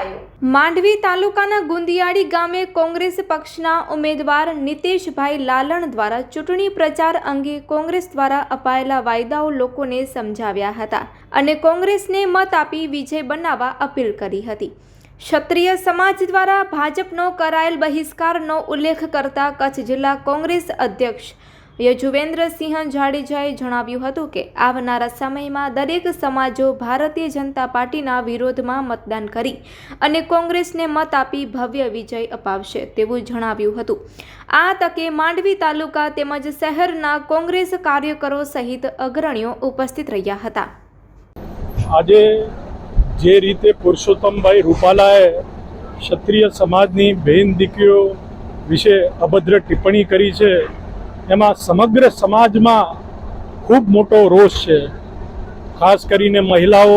અપાયો માંડવી તાલુકાના ગુંદિયાળી ગામે કોંગ્રેસ પક્ષના ઉમેદવાર નીતેશભાઈ લાલણ દ્વારા ચૂંટણી પ્રચાર અંગે કોંગ્રેસ દ્વારા અપાયેલા વાયદાઓ લોકોને સમજાવ્યા હતા અને કોંગ્રેસને મત આપી વિજય બનાવવા અપીલ કરી હતી. ક્ષત્રિય સમાજ દ્વારા ભાજપનો કરાયેલ બહિષ્કારનો ઉલ્લેખ કરતા કચ્છ જિલ્લા કોંગ્રેસ અધ્યક્ષ યજુવેન્દ્રસિંહ જાડેજાએ જણાવ્યું હતું કે આવનારા સમયમાં દરેક સમાજો ભારતીય જનતા પાર્ટીના વિરોધમાં મતદાન કરી અને કોંગ્રેસને મત આપી ભવ્ય વિજય અપાવશે તેવું જણાવ્યું હતું. આ તકે માંડવી તાલુકા તેમજ શહેરના કોંગ્રેસ કાર્યકરો સહિત અગ્રણીઓ ઉપસ્થિત રહ્યા હતા. આજે જે રીતે પુરુષોત્તમભાઈ રૂપાલાએ ક્ષત્રિય સમાજની બહેન દીકરીઓ વિશે અભદ્ર ટિપ્પણી કરી છે એમાં સમગ્ર સમાજમાં ખૂબ મોટો રોષ છે. ખાસ કરીને મહિલાઓ,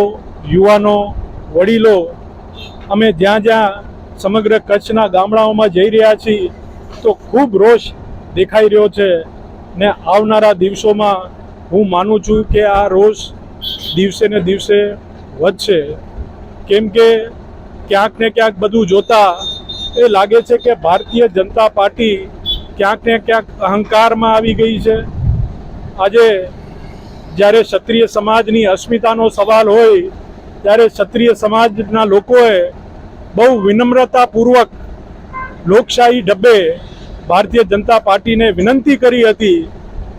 યુવાનો, વડીલો, અમે જ્યાં જ્યાં સમગ્ર કચ્છના ગામડાઓમાં જઈ રહ્યા છીએ, તો ખૂબ રોષ દેખાઈ રહ્યો છે ને આવનારા દિવસોમાં હું માનું છું કે આ રોષ દિવસે ને દિવસે વધશે. કેમ કે ક્યાંક ને ક્યાંક બધું જોતા એ લાગે છે કે ભારતીય જનતા પાર્ટી ક્યાંક ને ક્યાંક અહંકારમાં આવી ગઈ છે. આજે જ્યારે ક્ષત્રિય સમાજની અસ્મિતાનો સવાલ હોય, ત્યારે ક્ષત્રિય સમાજના લોકોએ બહુ વિનમ્રતાપૂર્વક લોકશાહી ડબ્બે ભારતીય જનતા પાર્ટીને વિનંતી કરી હતી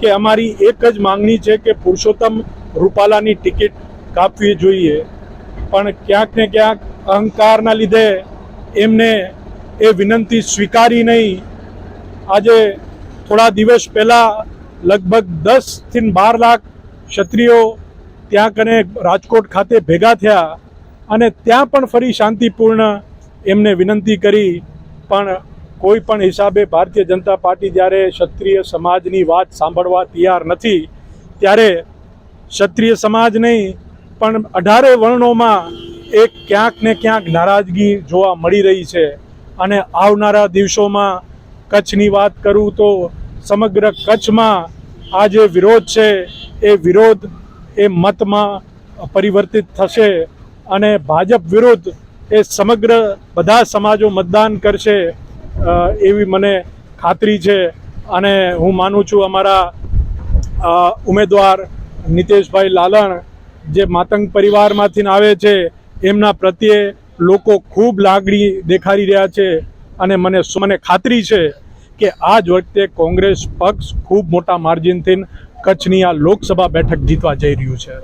કે અમારી એક જ માંગણી છે કે પુરુષોત્તમ રૂપાલાની ટિકિટ કાપવી જોઈએ. પણ ક્યાંક ને ક્યાંક અહંકારના લીધે એમને એ વિનંતી સ્વીકારી નહીં. આજે થોડા દિવસ પહેલાં લગભગ દસથી બાર લાખ ક્ષત્રિયો ત્યાં કને રાજકોટ ખાતે ભેગા થયા અને ત્યાં પણ ફરી શાંતિપૂર્ણ એમને વિનંતી કરી. પણ કોઈ પણ હિસાબે ભારતીય જનતા પાર્ટી જ્યારે ક્ષત્રિય સમાજની વાત સાંભળવા તૈયાર નથી, ત્યારે ક્ષત્રિય સમાજ નહીં, પણ અઢારે વર્ણોમાં એક ક્યાંક ને ક્યાંક નારાજગી જોવા મળી રહી છે. અને આવનારા દિવસોમાં કચ્છની વાત કરું તો સમગ્ર કચ્છમાં આ જે વિરોધ છે, એ વિરોધ એ મતમાં પરિવર્તિત થશે અને ભાજપ વિરુદ્ધ એ સમગ્ર બધા સમાજો મતદાન કરશે એવી મને ખાતરી છે. અને હું માનું છું અમારા ઉમેદવાર નીતેશભાઈ લાલણ જે માતંગ પરિવારમાંથી આવે છે, એમના પ્રત્યે લોકો ખૂબ લાગણી દેખાડી રહ્યા છે અને મને મને ખાતરી છે. કે આ જ વખતે કોંગ્રેસ પક્ષ ખૂબ મોટા માર્જિનથી કચ્છની આ લોકસભા બેઠક જીતવા જઈ રહ્યું છે.